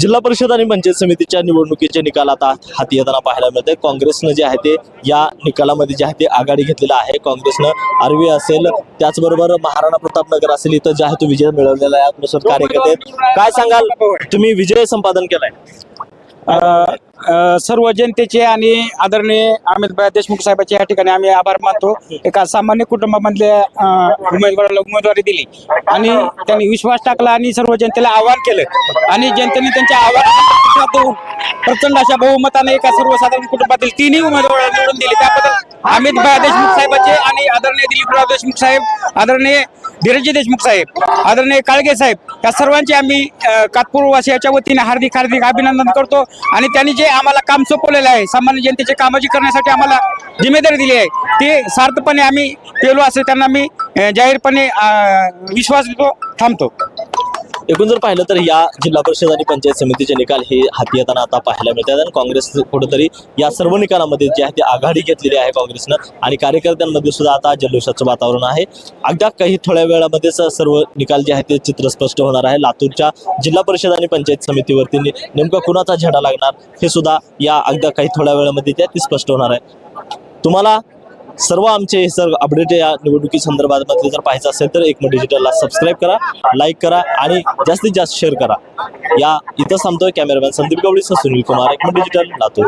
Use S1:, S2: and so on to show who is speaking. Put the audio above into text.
S1: जिल्हा परिषद आणि पंचायत समितीच्या निवडणुकीचे निकाल आता हाती येताना पाहायला मिळते काँग्रेसनं जे आहे ते या निकालामध्ये जे आहे ते आघाडी घेतलेलं आहे. काँग्रेसनं आर्वी असेल त्याचबरोबर महाराणा प्रतापनगर असेल इथं जे आहे तो विजय मिळवलेला आहे. आत्मसात कार्यकर्ते काय सांगाल? तुम्ही विजय संपादन केलाय.
S2: सर्व जनतेचे आणि आदरणीय अमित देशमुख साहेबांचे या ठिकाणी आम्ही आभार मानतो. एका सामान्य कुटुंबामधल्या उमेदवाराला उमेदवारी दिली. आणि त्यांनी विश्वास टाकला आणि सर्व जनतेला आवाहन केलं. आणि जनतेने त्यांच्या आवाहन देऊन प्रचंड अशा बहुमताने एका सर्वसाधारण कुटुंबातील तिन्ही उमेदवार निवडून दिले. त्याबद्दल अमित देशमुख साहेबांचे आणि आदरणीय दिलीपराव देशमुख साहेब आदरणीय धीरजी देशमुख साहेब आदरणीय काळगे साहेब या सर्वांचे आम्ही कातपूरवासियाच्या वतीने हार्दिक हार्दिक अभिनंदन करतो आणि त्यांनी जे आम्हाला काम सोपवलेलं आहे सामान्य जनतेचे कामाची करण्यासाठी आम्हाला जिम्मेदारी दिली आहे ते सार्थपणे आम्ही पेलो असे त्यांना मी जाहीरपणे विश्वास देतो थांबतो.
S1: एकूण जर पाहिलं तर या जिल्हा परिषद आणि पंचायत समितीचे निकाल हे हाती येताना आता पाहायला मिळतात. आणि काँग्रेस कुठंतरी या सर्व निकालामध्ये जे आहे ते आघाडी घेतलेली आहे काँग्रेसनं. आणि कार्यकर्त्यांमध्ये सुद्धा आता जल्लोषाचं वातावरण आहे. अगदी काही थोड्या वेळामध्येच सर्व निकाल जे आहे ते चित्र स्पष्ट होणार आहे. लातूरच्या जिल्हा परिषद आणि पंचायत समितीवरती नेमका कुणाचा झेंडा लागणार हे सुद्धा या अगदी काही थोड्या वेळामध्ये जे ते स्पष्ट होणार आहे. तुम्हाला सर्व आमचे हे सर्व अपडेट या निवडणुकी संदर्भात जर पाहायचं असेल तर एक डिजिटलला सबस्क्राईब करा लाईक करा आणि जास्तीत जास्त शेअर करा. या इथं थांबतोय कॅमेरामॅन संदीप गवळीसह सुनील कुमार. एक डिजिटल लातूर.